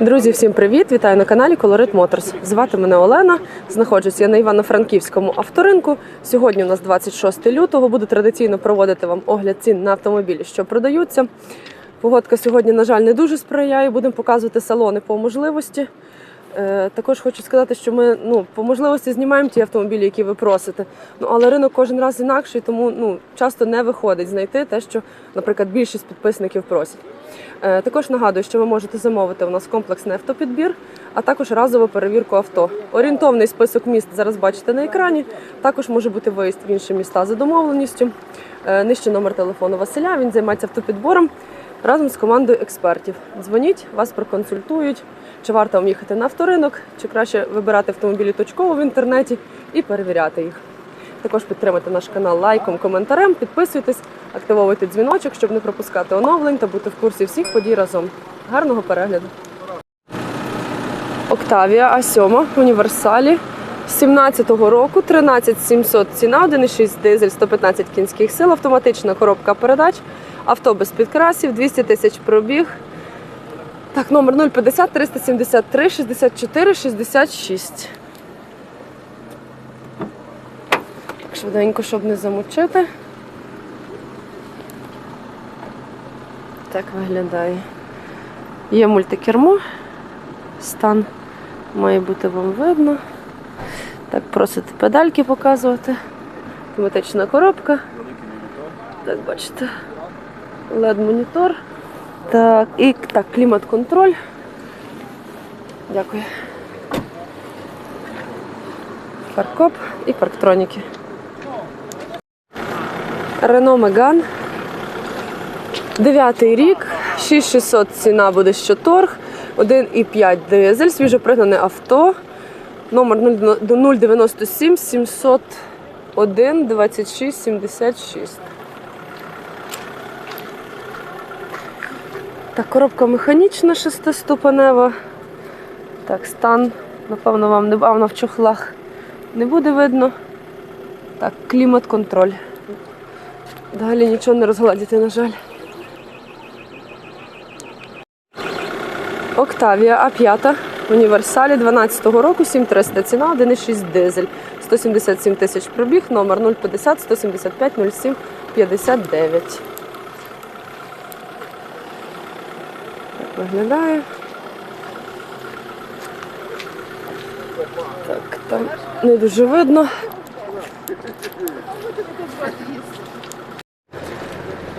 Друзі, всім привіт! Вітаю на каналі Colorit Motors. Звати мене Олена. Знаходжусь я на Івано-Франківському авторинку. Сьогодні у нас 26 лютого. Буду традиційно проводити вам огляд цін на автомобілі, що продаються. Погодка сьогодні, на жаль, не дуже сприяє. Будемо показувати салони по можливості. Е, Також хочу сказати, що ми ну, по можливості знімаємо ті автомобілі, які ви просите. Ну, але ринок кожен раз інакший, тому ну, часто не виходить знайти те, що, наприклад, більшість підписників просять. Е, Також нагадую, що ви можете замовити у нас комплексний автопідбір, а також разову перевірку авто. Орієнтовний список міст зараз бачите на екрані. Також може бути виїзд в інші міста за домовленістю. Е, Нижче номер телефону Василя. Він займається автопідбором разом з командою експертів. Дзвоніть, вас проконсультують, чи варто вам їхати на авторинок, чи краще вибирати автомобілі точково в інтернеті і перевіряти їх. Також підтримайте наш канал лайком, коментарем, підписуйтесь, активовуйте дзвіночок, щоб не пропускати оновлень та бути в курсі всіх подій разом. Гарного перегляду! Октавія А7 в універсалі 17-го року 13700 ціна, 1,6 дизель, 115 кінських сил, автоматична коробка передач, авто без підкрасів, 200 тисяч пробіг. Так, номер 050 373 64 66. Швиденько, щоб не замочити. Так виглядає. Є мультикермо. Стан має бути вам видно. Так, просите педальки показувати. Автоматична коробка. Так, бачите. LED-монітор. Так, і так, клімат-контроль. Дякую. Паркоп і парктроніки. Рено Меган. Дев'ятий рік, 6600 ціна буде щоторг, 1,5 дизель, свіжопригнане авто, номер 097 701 26 76. Так, коробка механічна шестиступенева. Так, стан, напевно, вам не бавно в чохлах не буде видно. Так, клімат-контроль. Далі нічого не розгладіти, на жаль. Октавія А5 в універсалі 12-го року 7300 ціна, 1,6 дизель. 177 тисяч пробіг, номер 050 175 07 59. Так виглядає. Так, там не дуже видно.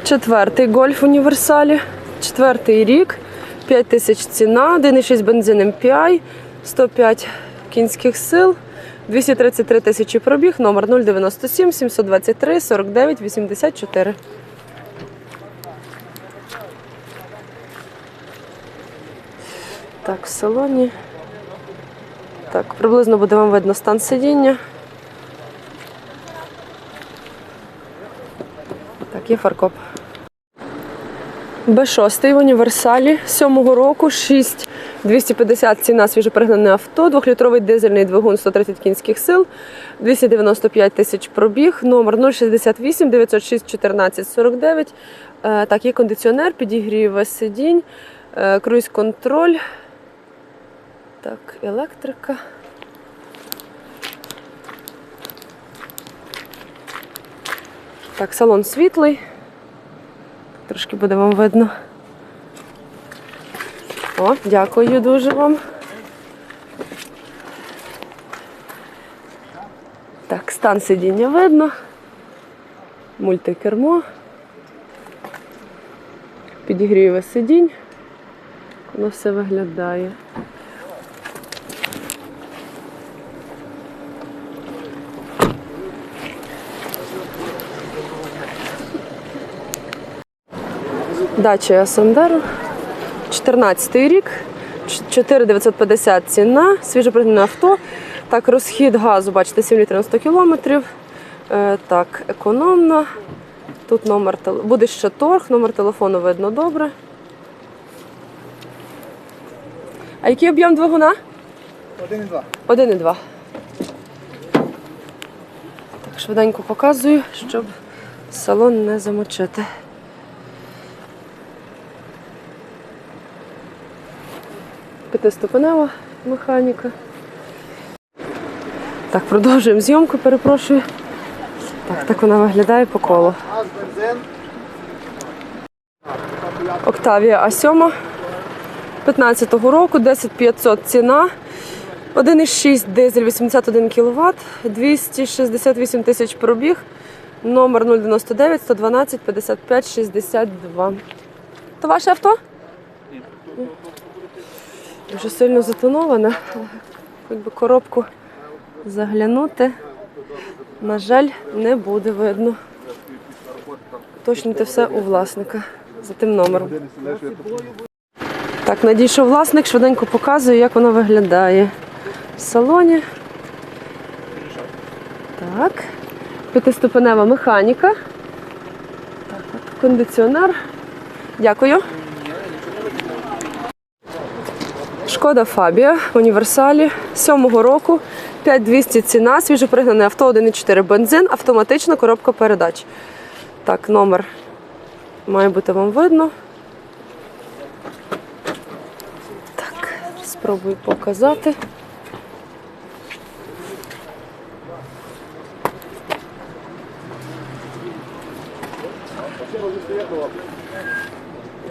Четвертий гольф універсалі. Четвертий рік. 5 тисяч ціна, 1,6 бензин MPI, 105 кінських сил, 233 тисячі пробіг, номер 097 723 49 84. Так, в салоні. Так, приблизно буде вам видно стан сидіння. Так, є фаркоп. Б6 в універсалі 7-го року, 6 250 ціна свіжопригнане авто, 2-літровий дизельний двигун 130 кінських сил, 295 тисяч пробіг, номер 068 906 14 49. Е, Так, є кондиціонер, підігрів сидінь, е, круїз-контроль. Так, електрика. Так, салон світлий. Трошки буде вам видно. О, дякую дуже вам. Так, стан сидіння видно. Мультикермо. Підігріве сидінь. Воно все виглядає. Дача Сандеру. 14 рік, 4950 ціна, свіжопригнане авто. Так, розхід газу, бачите, 7 літрів на 100 кілометрів. Е, так, економно. Тут номер буде ще торг, номер телефону видно добре. А який об'єм двигуна? 1,2. 1,2. Так, швиденько показую, щоб салон не замочити. П'ятиступенева механіка. Так, продовжуємо зйомку, перепрошую. Так, так вона виглядає по колу. Октавія А7 15-го року, 10500 ціна. 1,6 дизель 81 кВт, 268 тисяч пробіг, номер 099 112 55 62. То ваше авто? Дуже сильно затоноване. Хоч би коробку заглянути. На жаль, не буде видно. Точніте все у власника за тим номером. Так, надійшов власник, швиденько показує, як воно виглядає в салоні. Так. П'ятиступенева механіка. Так, кондиціонер. Дякую. Шкода Фабія універсалі 7-го року. 5200 ціна, свіжопригнане авто 1,4 бензин, автоматична коробка передач. Так, номер має бути вам видно. Так, спробую показати.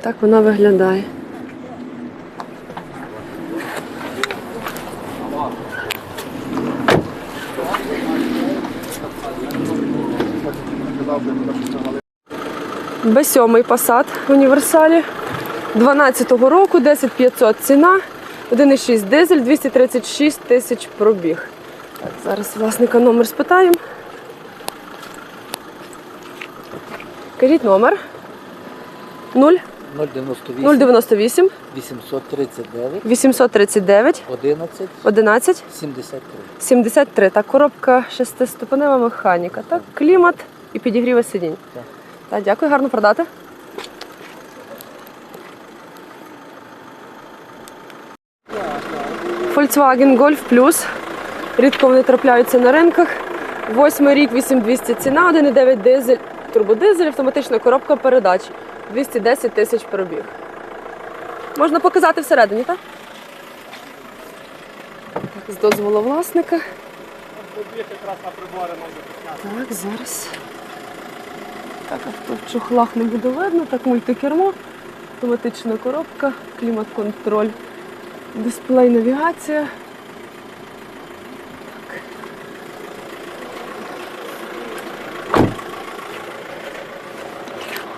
Так вона виглядає. Б7 Passat в універсалі 12-го року, 10500 ціна, 1,6 дизель, 236 тисяч пробіг. Так, зараз власника номер спитаємо. Кажіть номер 0 098 098 839 839 11 11 73. 73. Так, коробка шестиступенева механіка. Так, клімат і підігріва сидінь. Так. Так, дякую, гарно продати. Volkswagen Golf Plus. Рідко вони трапляються на ринках. Восьмий рік, 8200 ціна, 1,9 дизель, турбодизель, автоматична коробка передач. 210 тисяч пробіг. Можна показати всередині, так? Так, з дозволу власника. Так, зараз. Так, в чохлах не буде видно, так мультикермо, автоматична коробка, клімат-контроль, дисплей, навігація. Так.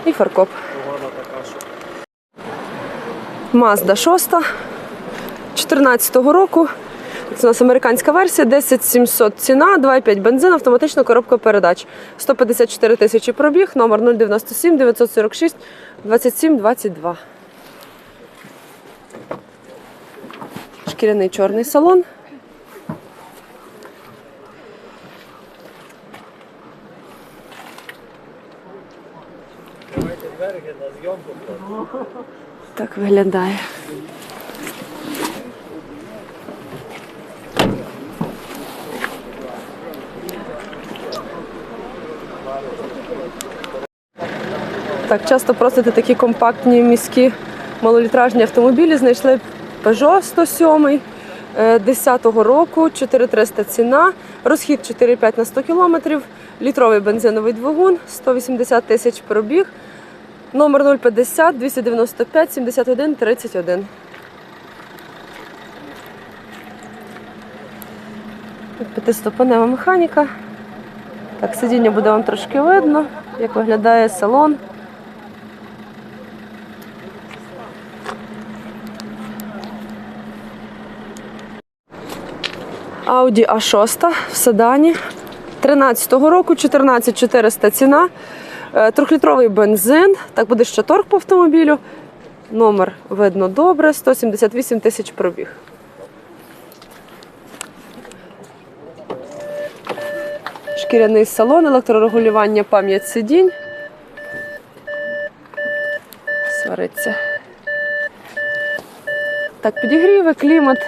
І фаркоп. Mazda 6 14-го року. Це у нас американська версія, 10700 ціна, 2,5 бензин, автоматична коробка передач. 154 тисячі пробіг, номер 097 946 27 22. Шкіряний чорний салон. Так виглядає. Так, часто просите такі компактні міські малолітражні автомобілі. Знайшли Peugeot 107 е, 10-го року, 4300 ціна, розхід 4,5 на 100 кілометрів, літровий бензиновий двигун, 180 тисяч пробіг, номер 050 295 71 31. П'ятиступенева механіка. Так, сидіння буде вам трошки видно, як виглядає салон. Audi A6 в седані 13-го року, 14400 ціна. Е, Трьохлітровий бензин. Так буде ще торг по автомобілю. Номер видно добре, 178 тисяч пробіг. Шкіряний салон, електрорегулювання, пам'ять сидінь. Свариться. Так, підігріви, клімат.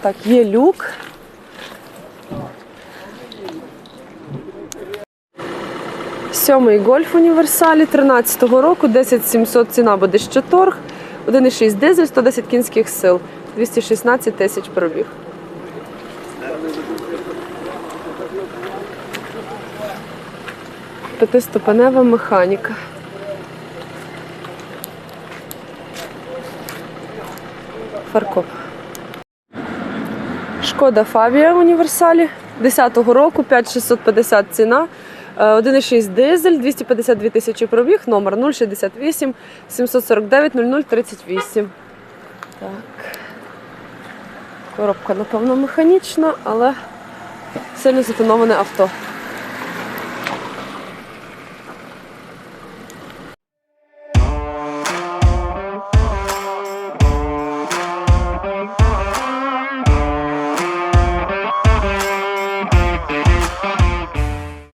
Так, є люк. Сьомий гольф універсалі 13-го року, 10700 ціна буде ще торг. 1,6 дизель, 110 кінських сил, 216 тисяч пробіг. П'ятиступенева механіка. Фаркоп. Шкода Фабія в універсалі 10-го року, 5650 ціна. Е, 1,6 дизель, 252 тисячі пробіг, номер 068 749 0038. Так. Коробка, напевно, механічна, але сильно затоноване авто.